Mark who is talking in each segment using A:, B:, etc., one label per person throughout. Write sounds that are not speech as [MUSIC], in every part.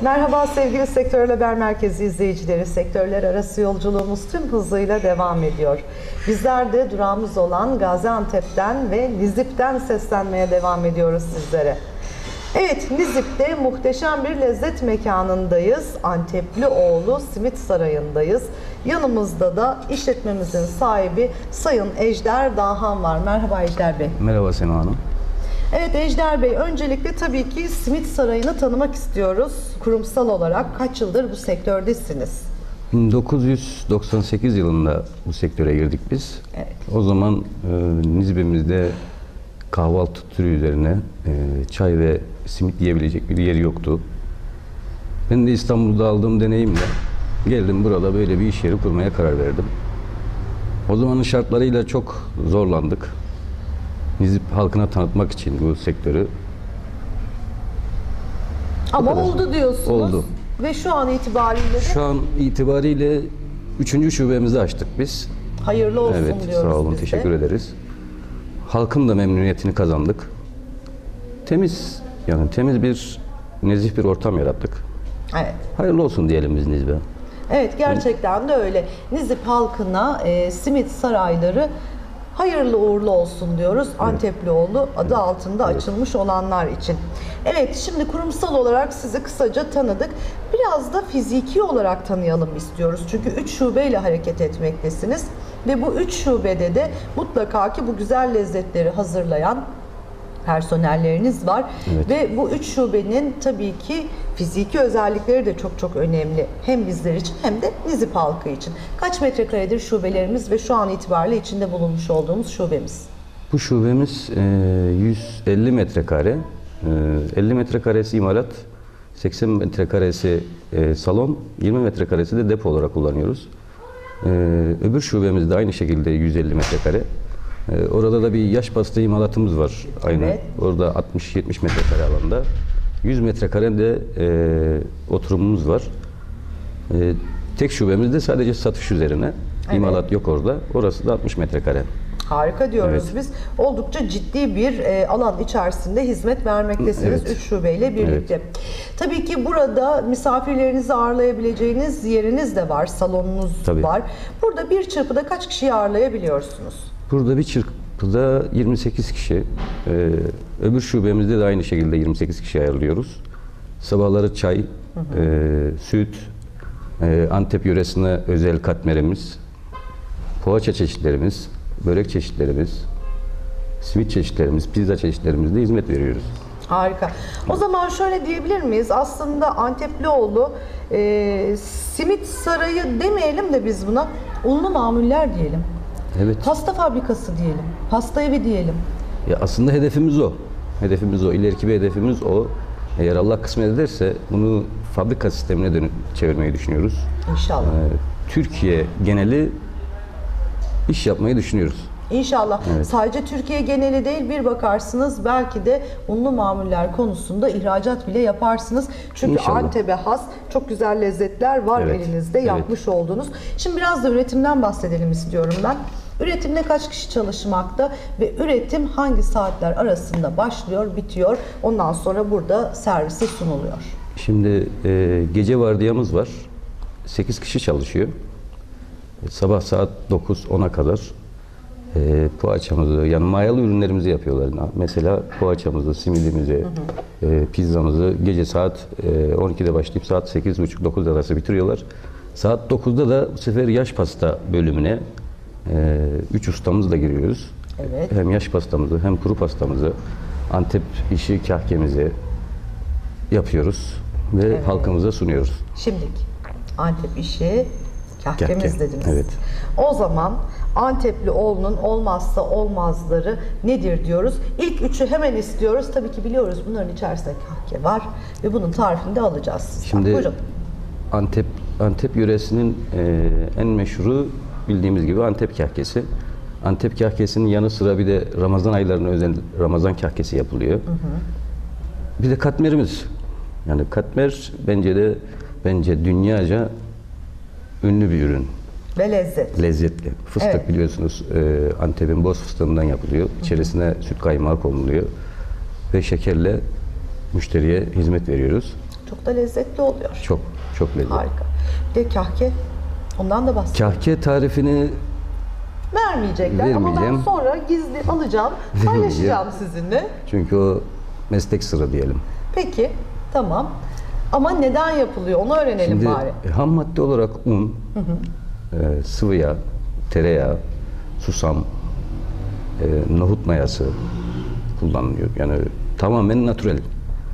A: Merhaba sevgili Sektör Haber Merkezi izleyicileri. Sektörler arası yolculuğumuz tüm hızıyla devam ediyor. Bizler de durağımız olan Gaziantep'ten ve Nizip'ten seslenmeye devam ediyoruz sizlere. Evet, Nizip'te muhteşem bir lezzet mekanındayız. Anteplioğlu Simit Sarayı'ndayız. Yanımızda da işletmemizin sahibi Sayın Ejder Dahan var. Merhaba Ejder Bey.
B: Merhaba Sema Hanım.
A: Evet Ejder Bey, öncelikle tabii ki Simit Sarayı'nı tanımak istiyoruz. Kurumsal olarak kaç yıldır bu sektördesiniz?
B: 1998 yılında bu sektöre girdik biz.
A: Evet.
B: O zaman e, Nizip'imizde kahvaltı türü üzerine e, çay ve simit yiyebilecek bir yeri yoktu. Ben de İstanbul'da aldığım deneyimle geldim burada böyle bir iş yeri kurmaya karar verdim. O zamanın şartlarıyla çok zorlandık. Nizip halkına tanıtmak için bu sektörü.
A: Ama oldu diyorsunuz.
B: Oldu.
A: Ve şu an itibariyle de
B: Şu an itibariyle üçüncü şubemizi açtık biz.
A: hayırlı olsun
B: Evet,
A: diyoruz
B: sağ olun,
A: biz de.
B: teşekkür ederiz. Halkın da memnuniyetini kazandık. Temiz, yani temiz bir, nezih bir ortam yarattık.
A: Evet.
B: Hayırlı olsun diyelim biz Nizbe.
A: Evet gerçekten de öyle. Nizip halkına e, simit sarayları hayırlı uğurlu olsun diyoruz. Anteplioğlu adı altında açılmış olanlar için. Evet şimdi kurumsal olarak sizi kısaca tanıdık. Biraz da fiziki olarak tanıyalım istiyoruz. Çünkü 3 şubeyle hareket etmektesiniz. Ve bu 3 şubede de mutlaka ki bu güzel lezzetleri hazırlayan personelleriniz var.
B: Evet.
A: Ve bu üç şubenin tabii ki fiziki özellikleri de çok çok önemli. Hem bizler için hem de Nizip halkı için. Kaç metrekaredir şubelerimiz ve şu an itibariyle içinde bulunmuş olduğumuz şubemiz?
B: Bu şubemiz e, 150 metrekare. E, 50 metrekaresi imalat, 80 metrekaresi e, salon, 20 metrekaresi de depo olarak kullanıyoruz. E, öbür şubemiz de aynı şekilde 150 metrekare. E, orada da bir yaş pasta imalatımız var aynı.
A: Evet.
B: Orada 60-70 metrekare alanda. 100 metrekare de e, oturumumuz var. E, tek şubemizde sadece satış üzerine. İmalat yok orada. Orası da 60 metrekare.
A: Harika diyoruz
B: Evet.
A: biz. Oldukça ciddi bir e, alan içerisinde hizmet vermektesiniz
B: Evet.
A: 3 şubeyle birlikte. Tabii ki burada misafirlerinizi ağırlayabileceğiniz yeriniz de var, salonunuz
B: Tabii.
A: var. Burada bir çırpıda kaç kişiyi ağırlayabiliyorsunuz?
B: Burada bir çırpıda 28 kişi, e, öbür şubemizde de aynı şekilde 28 kişi ayarlıyoruz. Sabahları çay, e, süt, e, Antep yöresine özel katmerimiz, poğaça çeşitlerimiz, börek çeşitlerimiz, simit çeşitlerimiz, pizza çeşitlerimizde hizmet veriyoruz.
A: Harika. O zaman şöyle diyebilir miyiz? Aslında Anteplioğlu e, simit sarayı demeyelim de biz buna unlu mamuller diyelim.
B: Evet.
A: Pasta fabrikası diyelim. Pasta evi diyelim.
B: Ya aslında hedefimiz o. Hedefimiz o. İleriki bir hedefimiz o. Eğer Allah kısmet ederse bunu fabrika sistemine dönüp çevirmeyi düşünüyoruz.
A: İnşallah.
B: Ee, Türkiye geneli iş yapmayı düşünüyoruz.
A: İnşallah.
B: Evet.
A: Sadece Türkiye geneli değil bir bakarsınız belki de unlu mamuller konusunda ihracat bile yaparsınız. Çünkü. Antep'e has çok güzel lezzetler var
B: Evet,
A: elinizde
B: evet.
A: yapmış olduğunuz. Şimdi biraz da üretimden bahsedelim istiyorum ben. Üretimde kaç kişi çalışmakta ve üretim hangi saatler arasında başlıyor, bitiyor? Ondan sonra burada servise sunuluyor.
B: Şimdi e, gece vardiyamız var. 8 kişi çalışıyor. E, Sabah saat 9-10'a kadar e, poğaçamızı, yani mayalı ürünlerimizi yapıyorlar. Mesela poğaçamızı, simidimizi, e, pizzamızı gece saat e, 12'de başlayıp saat 8.30-9 arası bitiriyorlar. Saat 9'da da bu sefer yaş pasta bölümüne 3 ustamızla giriyoruz.
A: Evet.
B: Hem yaş pastamızı hem kuru pastamızı, Antep işi kahkemizi yapıyoruz ve halkımıza sunuyoruz.
A: Şimdilik Antep işi kahkemiz
B: Kahke,
A: dediniz.
B: evet.
A: O zaman Antepli oğlunun olmazsa olmazları nedir diyoruz. İlk üçü hemen istiyoruz. Tabii ki biliyoruz bunların içerisinde kahke var ve bunun tarifini de alacağız.
B: Şimdi
A: Buyurun.
B: Antep Antep yöresinin e, en meşhuru bildiğimiz gibi Antep kahkesi. Antep kahkesinin yanı sıra bir de Ramazan aylarına özel Ramazan kahkesi yapılıyor. Bir de katmerimiz. Yani katmer bence de bence dünyaca ünlü bir ürün.
A: Ve lezzet.
B: Lezzetli. Fıstık
A: Evet.
B: biliyorsunuz e, Antep'in boz fıstığından yapılıyor. İçerisine süt kaymağı konuluyor. Ve şekerle müşteriye hizmet veriyoruz.
A: Çok da lezzetli oluyor.
B: Çok, çok lezzetli.
A: Harika. Bir de kahke. Ondan da bahsedin.
B: Kahke tarifini
A: Vermeyecekler ama ben
B: Vermeyeceğim.
A: sonra gizli alacağım, [LAUGHS] paylaşacağım sizinle.
B: çünkü o meslek sırrı diyelim.
A: Peki, tamam. Ama neden yapılıyor onu öğrenelim
B: Şimdi
A: bari.
B: e, ham madde olarak un, e, sıvı yağ, tereyağı, susam, e, nohut mayası kullanılıyor. Yani tamamen natürel.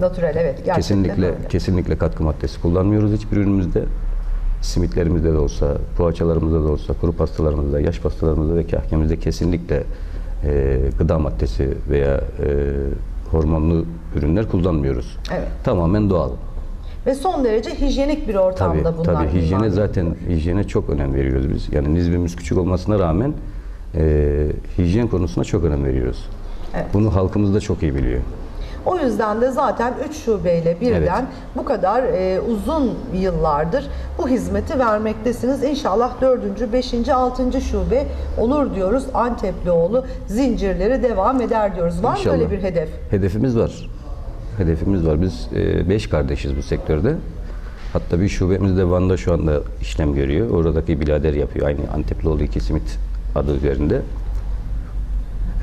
A: Natürel evet gerçekten
B: Kesinlikle
A: öyle.
B: kesinlikle katkı maddesi kullanmıyoruz hiçbir ürünümüzde. Simitlerimizde de olsa, poğaçalarımızda da olsa, kuru pastalarımızda, yaş pastalarımızda ve kahkemizde kesinlikle e, gıda maddesi veya e, hormonlu ürünler kullanmıyoruz.
A: Evet.
B: Tamamen doğal.
A: Ve son derece hijyenik bir
B: Tabii,
A: ortamda bunlar.
B: tabii hijyene zaten hijyene çok önem veriyoruz biz. Yani nizbimiz küçük olmasına rağmen e, hijyen konusuna çok önem veriyoruz.
A: Evet.
B: Bunu halkımız da çok iyi biliyor.
A: O yüzden de zaten 3 şubeyle birden
B: Evet.
A: bu kadar e, uzun yıllardır bu hizmeti vermektesiniz. İnşallah 4. 5. 6. şube olur diyoruz. Anteplioğlu zincirleri devam eder diyoruz. Var mı
B: İnşallah.
A: böyle bir hedef?
B: Hedefimiz var. Hedefimiz var. Biz e, beş kardeşiz bu sektörde. Hatta bir şubemiz de Van'da şu anda işlem görüyor. Oradaki birader yapıyor. Aynı Anteplioğlu iki simit adı üzerinde.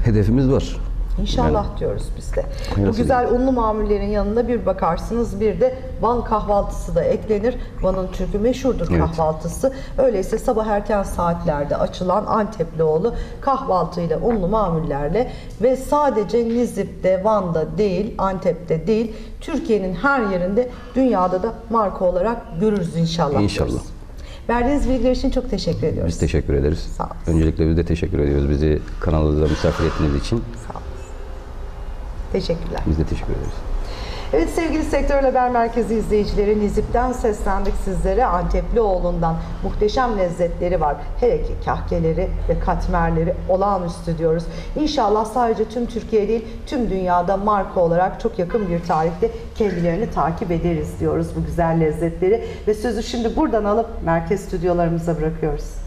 B: Hedefimiz var.
A: İnşallah diyoruz biz de. Bu güzel unlu mamullerin yanında bir bakarsınız bir de Van kahvaltısı da eklenir. Van'ın çünkü meşhurdur
B: Evet.
A: kahvaltısı. Öyleyse sabah erken saatlerde açılan Anteplioğlu kahvaltıyla unlu mamullerle ve sadece Nizip'te, Van'da değil, Antep'te değil, Türkiye'nin her yerinde dünyada da marka olarak görürüz inşallah.
B: İnşallah.
A: diyoruz. Verdiğiniz bilgiler için çok teşekkür ediyoruz.
B: Biz teşekkür ederiz.
A: Sağ olun.
B: Öncelikle biz de teşekkür ediyoruz bizi kanalımıza misafir ettiğiniz için.
A: Sağ olun. Teşekkürler.
B: Biz de teşekkür ederiz.
A: Evet sevgili Sektör Haber Merkezi izleyicileri Nizip'ten seslendik sizlere. Anteplioğlu'ndan muhteşem lezzetleri var. Hele ki kahkeleri ve katmerleri olağanüstü diyoruz. İnşallah sadece tüm Türkiye değil tüm dünyada marka olarak çok yakın bir tarihte kendilerini takip ederiz diyoruz bu güzel lezzetleri. Ve sözü şimdi buradan alıp merkez stüdyolarımıza bırakıyoruz.